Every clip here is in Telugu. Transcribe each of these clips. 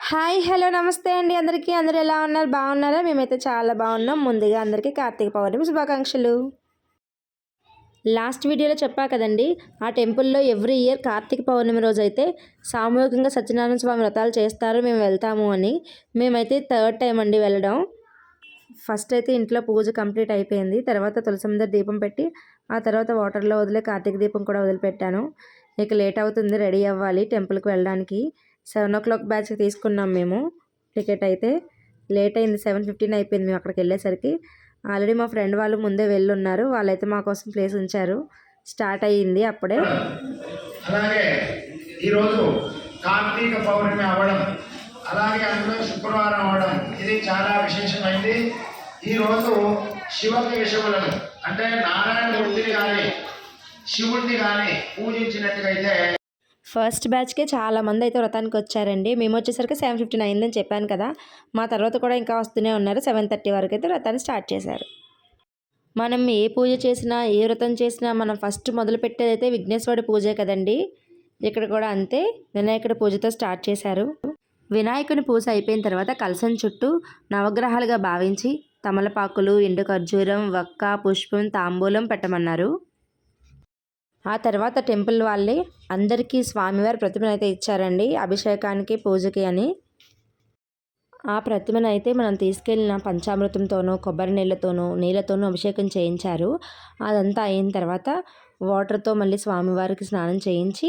హాయ్ హలో నమస్తే అండి అందరికీ. అందరూ ఎలా ఉన్నారు? బాగున్నారా? మేమైతే చాలా బాగున్నాం. ముందుగా అందరికీ కార్తీక పౌర్ణమి శుభాకాంక్షలు. లాస్ట్ వీడియోలో చెప్పా కదండి ఆ టెంపుల్లో ఎవ్రీ ఇయర్ కార్తీక పౌర్ణమి రోజు అయితే సామూహికంగా సత్యనారాయణ స్వామి వ్రతాలు చేస్తారు. మేము వెళ్తాము అని. మేమైతే థర్డ్ టైం అండి వెళ్ళడం. ఫస్ట్ అయితే ఇంట్లో పూజ కంప్లీట్ అయిపోయింది. తర్వాత తులసందర దీపం పెట్టి ఆ తర్వాత వాటర్లో వదిలే కార్తీక దీపం కూడా వదిలిపెట్టాను. ఇక లేట్ అవుతుంది రెడీ అవ్వాలి టెంపుల్కి వెళ్ళడానికి. సెవెన్ ఓ క్లాక్ బ్యాచ్కి తీసుకున్నాం మేము. టికెట్ అయితే లేట్ అయింది సెవెన్ ఫిఫ్టీన్ అయిపోయింది మేము అక్కడికి వెళ్ళేసరికి. ఆల్రెడీ మా ఫ్రెండ్ వాళ్ళు ముందే వెళ్ళున్నారు వాళ్ళైతే మా కోసం ప్లేస్ ఉంచారు. స్టార్ట్ అయ్యింది అప్పుడే. అలాగే ఈరోజు కార్తీక పౌర్ణమి అవ్వడం అలాగే అందులో శుక్రవారం అవ్వడం ఇది చాలా విశేషమైంది. ఈరోజు శివకి విషములను అంటే నారాయణ మూర్తిని కానీ శివుడిని కానీ పూజించినట్టుగా అయితే ఫస్ట్ బ్యాచ్కే చాలా మంది అయితే వ్రతానికి వచ్చారండి. మేము వచ్చేసరికి సెవెన్ ఫిఫ్టీన్ అయిందని చెప్పాను కదా. మా తర్వాత కూడా ఇంకా వస్తూనే ఉన్నారు. సెవెన్ థర్టీ వరకు అయితే వ్రతాన్ని స్టార్ట్ చేశారు. మనం ఏ పూజ చేసినా ఏ వ్రతం చేసినా మనం ఫస్ట్ మొదలు పెట్టేదైతే విఘ్నేశ్వరుడి పూజే కదండి. ఇక్కడ కూడా అంతే. వినాయకుడి పూజతో స్టార్ట్ చేశారు. వినాయకుని పూజ అయిపోయిన తర్వాత కలసం చుట్టూ నవగ్రహాలుగా భావించి తమలపాకులు ఎండు ఖర్జూరం వక్క పుష్పం తాంబూలం పెట్టమన్నారు. ఆ తర్వాత టెంపుల్ వాళ్ళే అందరికీ స్వామివారి ప్రతిమను అయితే ఇచ్చారండి అభిషేకానికి పూజకి అని. ఆ ప్రతిమను అయితే మనం తీసుకెళ్ళిన పంచామృతంతోనూ కొబ్బరి నీళ్ళతోనూ నీళ్ళతోనూ అభిషేకం చేయించారు. అదంతా అయిన తర్వాత వాటర్తో మళ్ళీ స్వామివారికి స్నానం చేయించి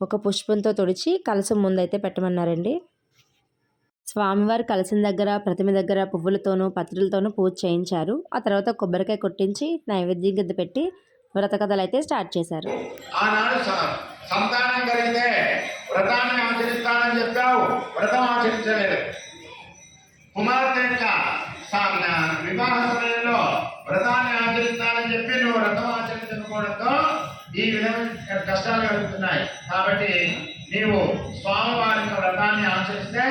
ఒక పుష్పంతో తుడిచి కలసం ముందైతే పెట్టమన్నారండి. స్వామివారి కలసం దగ్గర ప్రతిమ దగ్గర పువ్వులతోనూ పత్రులతోనూ పూజ చేయించారు. ఆ తర్వాత కొబ్బరికాయ కొట్టించి నైవేద్యం కింద పెట్టి వ్రత కథలు అయితే స్టార్ట్ చేశారు. ఆనాడు స- సంతానం కలిగితే వ్రతాన్ని ఆచరిస్తానని చెప్పావు. వ్రతం ఆచరించలేదు. కుమార్తె యొక్క వివాహ సమయంలో వ్రతాన్ని ఆచరిస్తానని చెప్పి నువ్వు వ్రతం ఆచరించకపోవడంతో ఈ విధమైన కష్టాలు కలుగుతున్నాయి కాబట్టి నీవు స్వామివారి యొక్క వ్రతాన్ని ఆచరిస్తే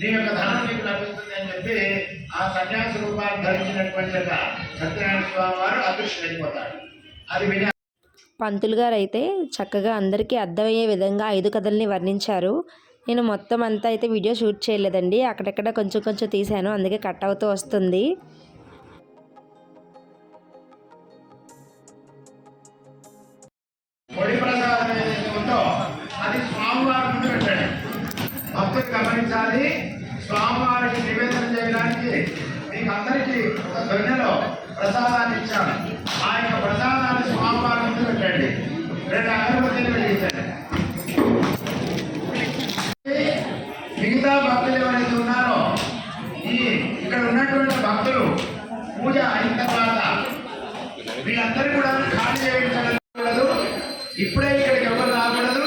నీ యొక్క ధనం నీకు లభిస్తుంది అని చెప్పి ఆ సన్యాస రూపాన్ని ధరించినటువంటి యొక్క సత్యనారాయణ స్వామి వారు అదృశ్యమైపోతాడు పంతులు గారు అయితే చక్కగా అందరికీ అర్థమయ్యే విధంగా ఐదు కథల్ని వర్ణించారు. నేను మొత్తం అంతా అయితే వీడియో షూట్ చేయలేదండి. అక్కడక్కడ కొంచెం కొంచెం తీశాను. అందుకే కట్ అవుతూ వస్తుంది. భక్తులు గమనించాలి. స్వామివారికి నివేదన చేయడానికి మీకు అందరికీ ఒక ధ్వనిలో ప్రసాదాన్ని ఇచ్చాను. ఆ యొక్క ప్రసాదాన్ని స్వామివారి పెట్టండి రెండు అగరబత్తీలు వెలిగించండి మిగతా భక్తులు ఎవరైతే ఉన్నారో ఈ ఇక్కడ ఉన్నటువంటి భక్తులు పూజ అయిన తర్వాత వీళ్ళందరూ కూడా ఖాళీ చేయకూడదు ఇప్పుడే ఇక్కడికి ఎవరు రాకూడదు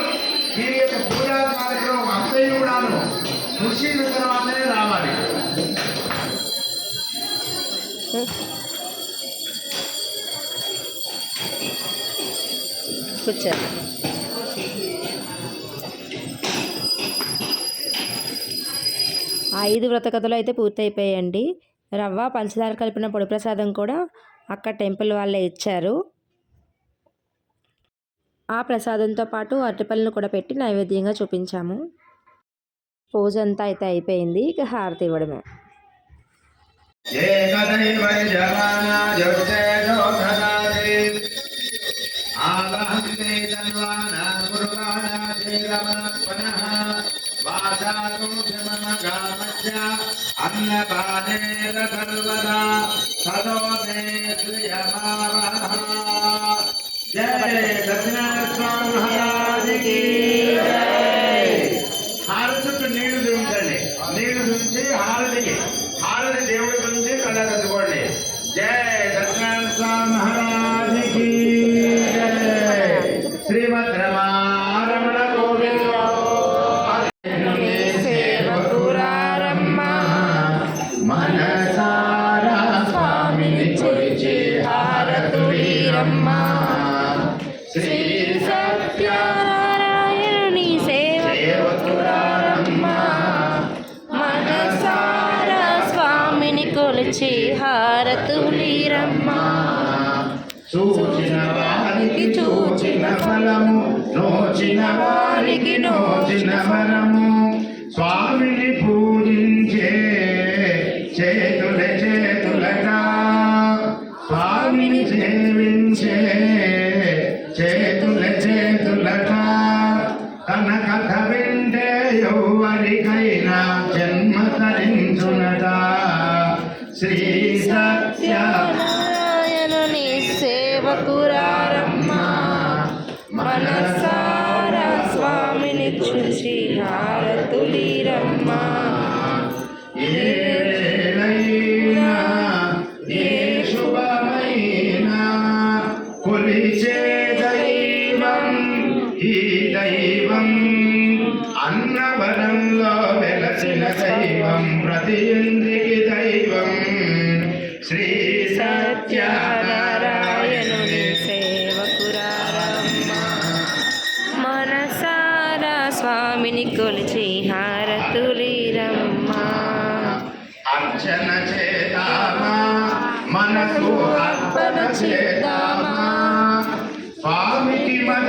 వీరి యొక్క పూజా కార్యక్రమం అంతయు కూడాను ముగిసిన తర్వాతనే తీసుకొచ్చారు. ఐదు వ్రతకథలు అయితే పూర్తయిపోయాయండి. రవ్వ పంచదార కలిపిన పొడి ప్రసాదం కూడా అక్కడ టెంపుల్ వాళ్ళే ఇచ్చారు. ఆ ప్రసాదంతో పాటు అరటిపళ్ళను కూడా పెట్టి నైవేద్యంగా చూపించాము. పూజ అంతా అయితే అయిపోయింది. ఇక హారతి ఇవ్వడమే. ఏకదైవ జవానా हस्ते चन्वानापुरवाणाशीरमात्मनः वाचारोषमगामस्य जय दक्षिणास्वामः స్వామిని కొలిచి హారతులీరమ్మ చూచిన వారికి చూచిన ఫలము నోచిన వారికి నోచిన స్వామిని హారతులీరమ్మా కొలిచే దైవం ఈ దైవం అన్నవరంలో వెలసిన దైవం ప్రతి ఇంద్రికి దైవం శ్రీ సత్యనారాయణుని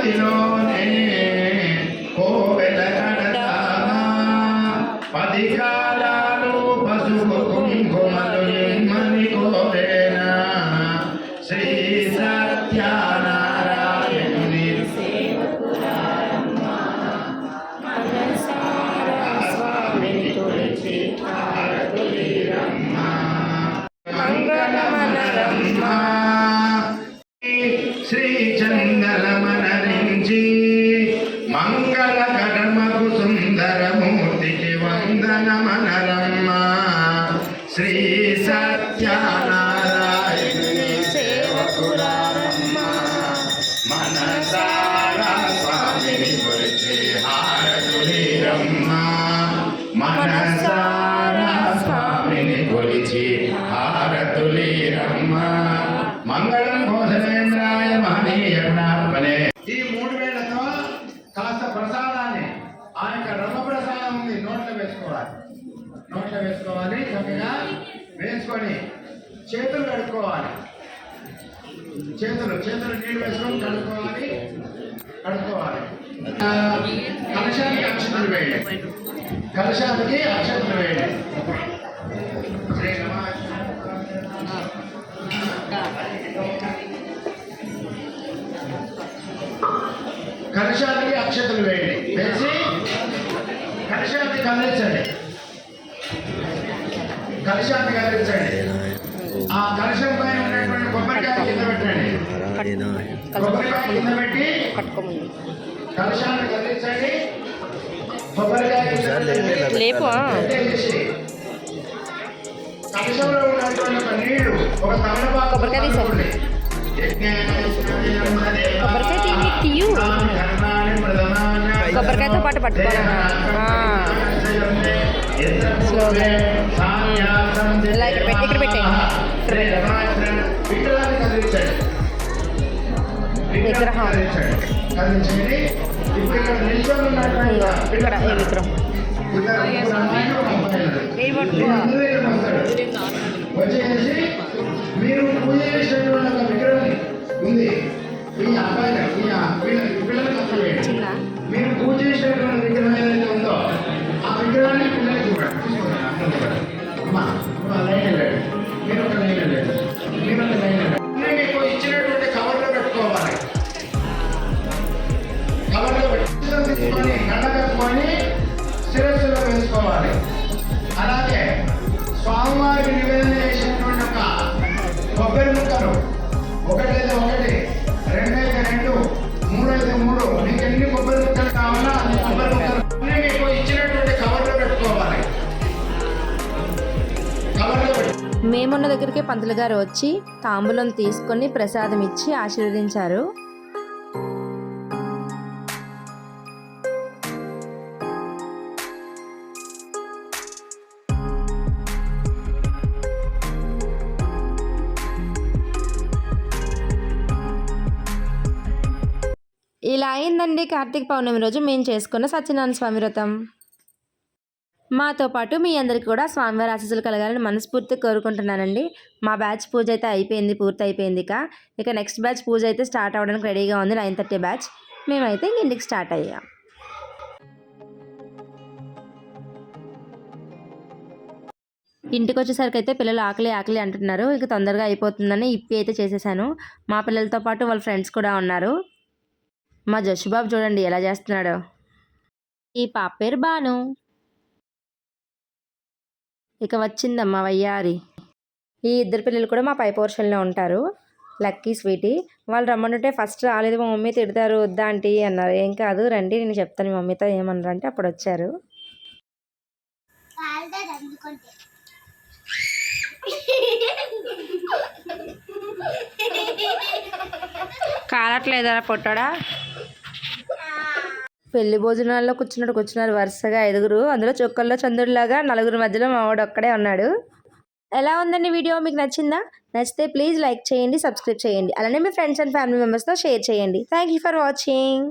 స్వామికి మదిలోనే కోవెల కడదామా? పది కాలాలు పసుపు కుంకుమలు నిమ్మని కోరేనా శ్రీ సత్యనారాయణుని. స్వామిని మంగళం భోజనేంద్రాయ మహనీయ గుణాత్మనే ఈ మూడు వేళ్ళతో కాస్త ప్రసాదాన్ని ఆ యొక్క ప్రసాదం ఉంది నోట్లో వేసుకోవాలి. నోట్లో వేసుకోవాలి చక్కగా వేసుకొని చేతులు కడుక్కోవాలి. చేతులు చేతులు నీళ్ళు వేసుకొని కడుక్కోవాలి. కడుక్కోవాలి. కలశానికి అక్షతలు వేయండి. కలశానికి అక్షతలు వేయండి. కలశానికి అక్షతలు వేయండి. వేసి కలశాన్ని కదిలించండి. కలశాన్ని కదిలించండి. ఆ కలశం నీళ్ళు ఒక తమలపాకు కొబ్బరికాయ. పట్టుకోండి. కొబ్బరికాయ తీయి, తీయు. కొబ్బరికాయతో పాటు పట్టుకోవాలన్నా. ఆ. స్లోగా. ఇలా ఇక్కడ పెట్టి, ఇక్కడ పెట్టేయ్. ఇక్కడ పెట్టు. విగ్రహం. ఇక్కడ ఈ విగ్రహం? మీరు పూజ చేసినటువంటి విగ్రహం ఉంది ఈ అబ్బాయి పిల్లలకి అసలు మీరు పూజ చేసినటువంటి విగ్రహం ఏదైతే ఉందో ఆ విగ్రహాన్ని పిల్లలకి ఇవ్వండి. మేమున్న దగ్గరికి పంతులు గారు వచ్చి తాంబూలం తీసుకొని ప్రసాదం ఇచ్చి ఆశీర్వదించారు. ఇలా అయిందండి కార్తీక పౌర్ణమి రోజు. మేము చేసుకున్న సత్యనారాయణ స్వామి వ్రతం. మాతో పాటు మీ అందరికీ కూడా స్వామివారి ఆశీస్సులు కలగాలని మనస్ఫూర్తిగా కోరుకుంటున్నానండి. మా బ్యాచ్ పూజ అయితే అయిపోయింది పూర్తి అయిపోయింది ఇక. ఇక నెక్స్ట్ బ్యాచ్ పూజ అయితే స్టార్ట్ అవ్వడానికి రెడీగా ఉంది నైన్ థర్టీ బ్యాచ్. మేమైతే ఇంక ఇంటికి స్టార్ట్ అయ్యాం. ఇంటికి వచ్చేసరికి అయితే పిల్లలు ఆకలి ఆకలి అంటున్నారు. ఇక తొందరగా అయిపోతుందని ఇప్పి అయితే చేసేసాను. మా పిల్లలతో పాటు వాళ్ళ ఫ్రెండ్స్ కూడా ఉన్నారు. మా జషుబాబు చూడండి ఎలా చేస్తున్నాడో. ఈ పాప పేరు బాను. ఇక వచ్చిందమ్మా వయ్యారి. ఈ ఇద్దరు పిల్లలు కూడా మా పై పోర్షన్లో ఉంటారు. Lucky sweety. వాళ్ళు రమ్మంటుంటే ఫస్ట్ రాలేదు మా మమ్మీ తిడతారు వద్దా ఆంటీ అన్నారు. ఏం కాదు రండి నేను చెప్తాను మీ మమ్మీతో ఏమన్నారు అంటే అప్పుడు వచ్చారు. కాలట్లేదా పొట్టడా పెళ్ళి భోజనాల్లో కూర్చున్నట్టు కూర్చున్నారు వరుసగా ఐదుగురు. అందులో చుక్కల్లో చంద్రుడిలాగా నలుగురు మధ్యలో మావాడు ఒక్కడే ఉన్నాడు. ఎలా ఉందండి వీడియో? మీకు నచ్చిందా? నచ్చితే ప్లీజ్ లైక్ చేయండి సబ్స్క్రైబ్ చేయండి. అలానే మీ ఫ్రెండ్స్ అండ్ ఫ్యామిలీ మెంబర్స్తో షేర్ చేయండి. Thank you for watching.